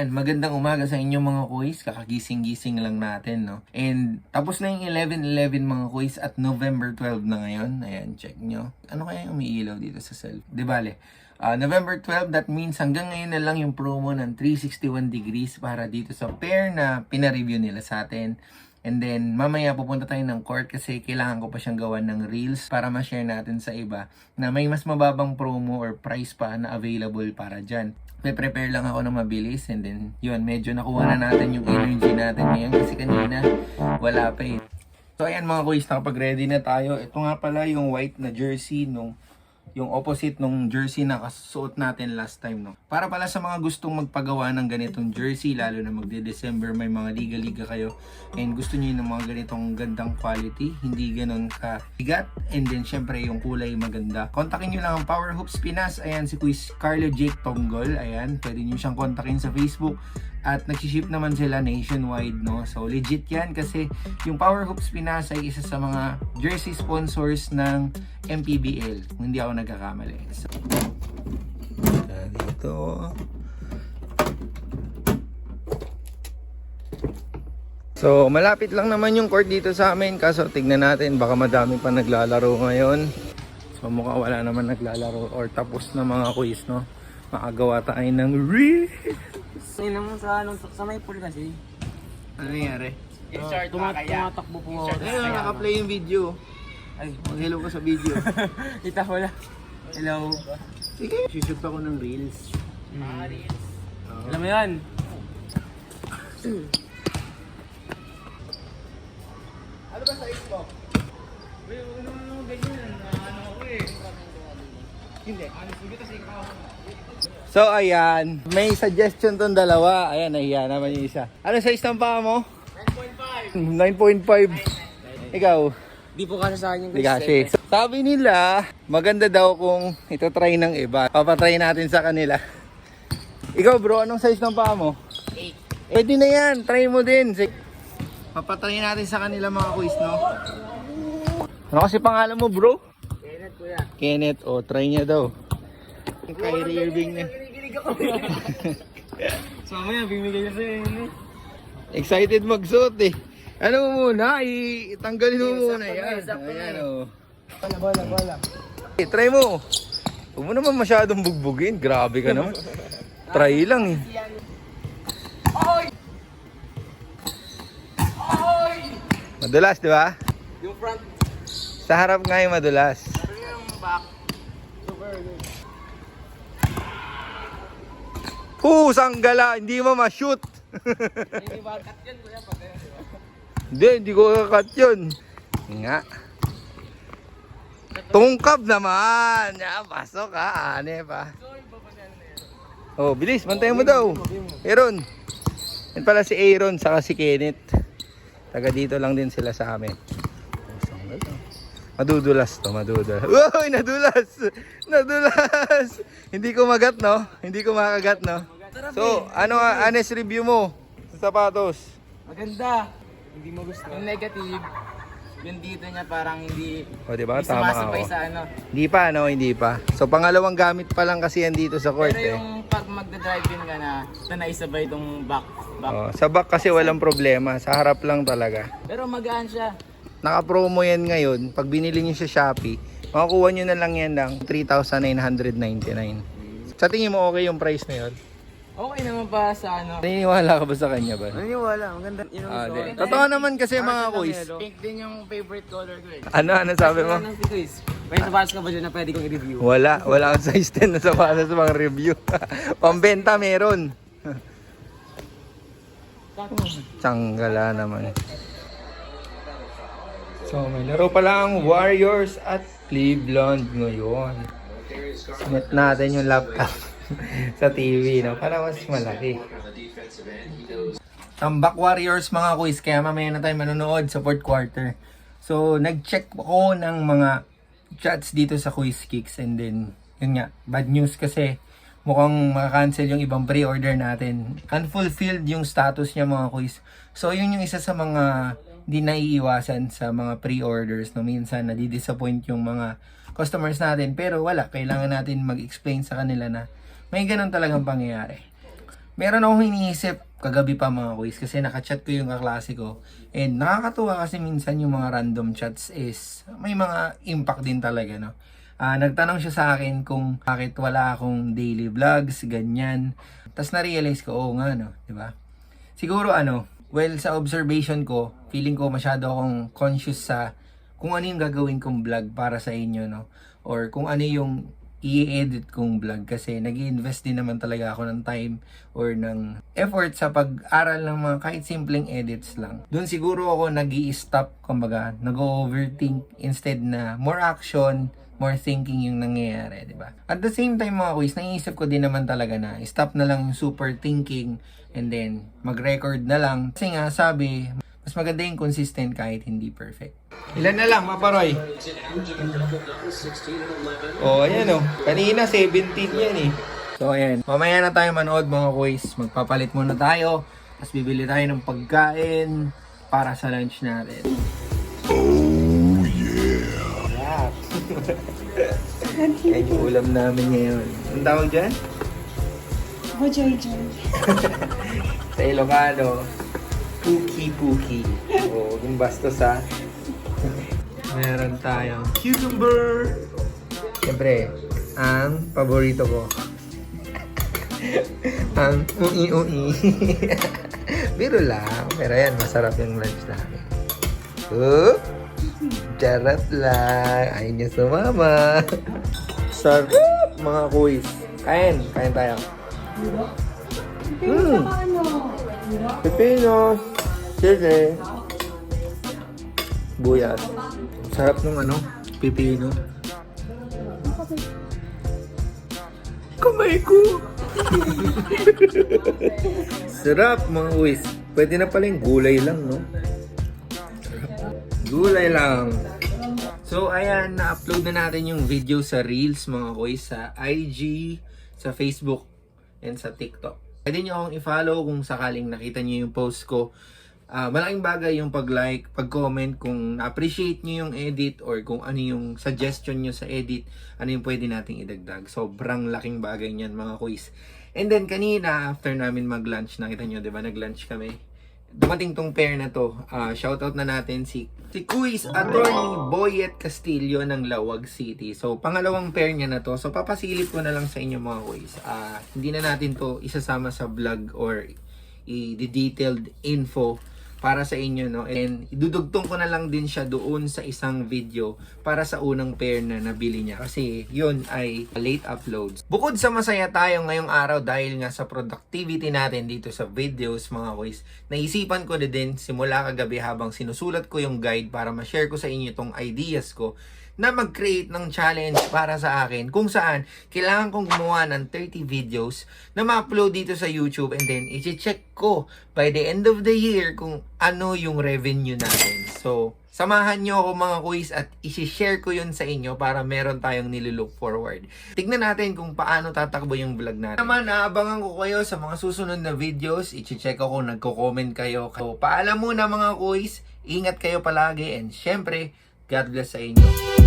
ayan, magandang umaga sa inyong mga kuys. Kakagising-gising lang natin, no? And tapos na yung 11-11 mga kuys at November 12 na ngayon. Ayan, check nyo. Ano kaya yung umiilaw dito sa cell? Di bale. Ah, November 12, that means hanggang ngayon na lang yung promo ng 361 degrees para dito sa pair na pinareview nila sa atin. And then, mamaya pupunta tayo ng court kasi kailangan ko pa siyang gawan ng reels para ma-share natin sa iba na may mas mababang promo or price pa na available para dyan. Pe-prepare lang ako ng mabilis and then, yun, medyo nakuha na natin yung energy natin ngayon kasi kanina wala pa eh. So ayan mga kuys, nakapag-ready na tayo. Ito nga pala yung white na jersey nung yung opposite nung jersey na kasuot natin last time no. Para pala sa mga gustong magpagawa ng ganitong jersey lalo na magde-December may mga liga-liga kayo and gusto niyo ng mga ganitong gandang quality, hindi ganun ka bigat and then syempre yung kulay maganda. Kontakin niyo lang ang Power Hoops Pinas. Ayan si Quiz Carlo Jake Tonggol. Ayan, pwede niyo siyang kontakin sa Facebook at nag-ship naman sila nationwide no. So legit 'yan kasi yung Power Hoops Pinas ay isa sa mga jersey sponsors ng MPBL. Kung hindi ako nagkakamali. So, dito. So, malapit lang naman yung court dito sa amin. Kaso, tignan natin. Baka madami pa naglalaro ngayon. So, mukha wala naman naglalaro or tapos na mga quiz, no? Makagawa tayo ng reels. Sino mo sa, ano, sa may pool kasi? Ano nangyari? Uh, tumat tumatakbo po ako. Ayun, naka-play yung video. Ay, Mag-hello ka sa video. kita ko lang. Hello. Sige, shoot ako ng reels. Mm. Alam mo yan? Ano ba sa Xbox? Uy, huwag naman ako ganyan. Ano ako eh. Hindi. Ano, sige kasi ikaw. So, ayan. May suggestion tong dalawa. Ayan, nahiya naman yung isa. Ano size ng paa mo? 9.5. 9.5. Ikaw? Di po kasi sa akin yung Hindi kasi. Sabi nila, maganda daw kung ito try ng iba. Papatry natin sa kanila. Ikaw bro, anong size ng paa mo? 8. Pwede na yan, try mo din. Papatry natin sa kanila mga quiz, no? Ano kasi pangalan mo bro? Kenneth kuya. Kenneth, o try niya daw. Kyrie Irving na. So, mamaya, bimigay niya sa'yo yun eh. Excited magsuot eh. Ano mo muna, itanggalin mo muna yan. Ayan eh. o. Wala, wala, wala. Eh, try mo. Huwag mo naman masyadong bugbugin. Grabe ka naman. Try lang eh. Madulas, di ba? Yung front, Sa harap nga yung madulas. pero yung back, super good. Pusang gala, hindi mo ma-shoot. Hindi? Hindi, ko kakat yun. Nga. Tungkab naman. Ya, pasok ka. Ane pa. Oh, bilis. Bantayan mo daw. Aaron. Yan pala si Aaron saka si Kenneth. Taga dito lang din sila sa amin. Madudulas to, madudulas. Uy, nadulas! Nadulas! Hindi ko magat, no? Hindi ko makagat, no? So, ano ang honest review mo sa sapatos? Maganda. Hindi mo gusto. Yung negative, yung dito niya parang hindi, O, di ba? hindi Tama sumasabay ako. sa ano. Hindi pa, no? Hindi pa. So, pangalawang gamit pa lang kasi yan dito sa court, eh. Pero yung pag magda-drive in ka na, na naisabay itong back, back. Oh, sa back kasi walang problema. Sa harap lang talaga. Pero magaan siya. Naka-promo yan ngayon. Pag binili nyo sa Shopee, makakuha nyo na lang yan ng 3,999. Sa tingin mo okay yung price na yun? Okay naman pa sa ano. Naniniwala ka ba sa kanya ba? Naniniwala, maganda. Yun Ah, di. Totoo naman kasi mga quiz. Pink din yung favorite color ko eh. Ano, ano sabi mo? Ano si quiz? May sapatos ka ba dyan na pwede kong i-review? Wala, wala akong size 10 na sapatos sa mga review. Pambenta meron. Tsanggala naman. So, may laro pala ang Warriors at Cleveland ngayon. Smith natin yung laptop sa TV, no? Para mas malaki. Tambak Warriors mga quiz, kaya mamaya na tayo manonood sa fourth quarter. So, nag-check ako ng mga chats dito sa Quiz Kicks and then, yun nga, bad news kasi mukhang makakancel yung ibang pre-order natin. Unfulfilled yung status niya mga quiz. So, yun yung isa sa mga di naiiwasan sa mga pre-orders. No? Minsan, nadi-disappoint yung mga customers natin. Pero wala, kailangan natin mag-explain sa kanila na may ganun talagang pangyayari. meron akong iniisip kagabi pa mga quiz kasi nakachat ko yung kaklase ko. And nakakatuwa kasi minsan yung mga random chats is may mga impact din talaga, no? Ah, nagtanong siya sa akin kung bakit wala akong daily vlogs, ganyan. Tapos na-realize ko, oo nga, no? 'Di ba? Siguro ano, well, sa observation ko, feeling ko masyado akong conscious sa kung ano yung gagawin kong vlog para sa inyo, no? Or kung ano yung i-edit kong vlog kasi nag invest din naman talaga ako ng time or ng effort sa pag-aral ng mga kahit simpleng edits lang. Doon siguro ako nag stop kumbaga, nag-overthink instead na more action, more thinking yung nangyayari, di ba? At the same time mga quiz, naiisip ko din naman talaga na stop na lang yung super thinking and then mag-record na lang. Kasi nga sabi, mas maganda yung consistent kahit hindi perfect. Ilan na lang, Maparoy? Oh, ayan oh. Kanina 17 yan eh. So ayan, mamaya na tayo manood mga quiz. Magpapalit muna tayo. Tapos bibili tayo ng pagkain para sa lunch natin. Yan yung ulam namin ngayon. Ang tawag dyan? Oh, Joy Joy. Sa Ilocano, Puki-puki. O, yung bastos ha. Meron tayong cucumber. Siyempre, ang paborito ko. ang ui-ui. Biro lang. Pero yan, masarap yung lunch namin. Oh, charap lang. Ayaw niya sumama. Sarap, mga kuis. Kain, kain tayo. Hmm. Pepino, sili, buyas. Sarap nung ano, pepino. Kamay ko! Sarap mga uwis. Pwede na pala yung gulay lang, no? Gulay lang. So, ayan, na-upload na natin yung video sa Reels, mga kuys, sa IG, sa Facebook, and sa TikTok. Pwede nyo akong i-follow kung sakaling nakita nyo yung post ko. Ah, malaking bagay yung pag-like, pag-comment kung na-appreciate nyo yung edit or kung ano yung suggestion nyo sa edit, ano yung pwede nating idagdag. Sobrang laking bagay niyan mga quiz. And then kanina, after namin mag-lunch, nakita nyo, di ba, nag-lunch kami. Dumating tong pair na to. Ah, shoutout na natin si si Quiz Attorney Boyet Castillo ng Lawag City. So, pangalawang pair niya na to. So, papasilip ko na lang sa inyo mga quiz. Ah, hindi na natin to isasama sa vlog or i-detailed info para sa inyo, no? And idudugtong ko na lang din siya doon sa isang video para sa unang pair na nabili niya. Kasi yun ay late uploads. Bukod sa masaya tayo ngayong araw dahil nga sa productivity natin dito sa videos, mga boys, naisipan ko na din simula kagabi habang sinusulat ko yung guide para ma-share ko sa inyo itong ideas ko na mag-create ng challenge para sa akin kung saan kailangan kong gumawa ng 30 videos na ma-upload dito sa YouTube and then i-check ko by the end of the year kung ano yung revenue natin. So, samahan nyo ako mga quiz at isi-share ko yun sa inyo para meron tayong nililook forward. Tignan natin kung paano tatakbo yung vlog natin. Naman, naabangan ko kayo sa mga susunod na videos. I-check ako kung nagko-comment kayo. So, paalam muna mga quiz. Ingat kayo palagi and syempre, God bless sa inyo.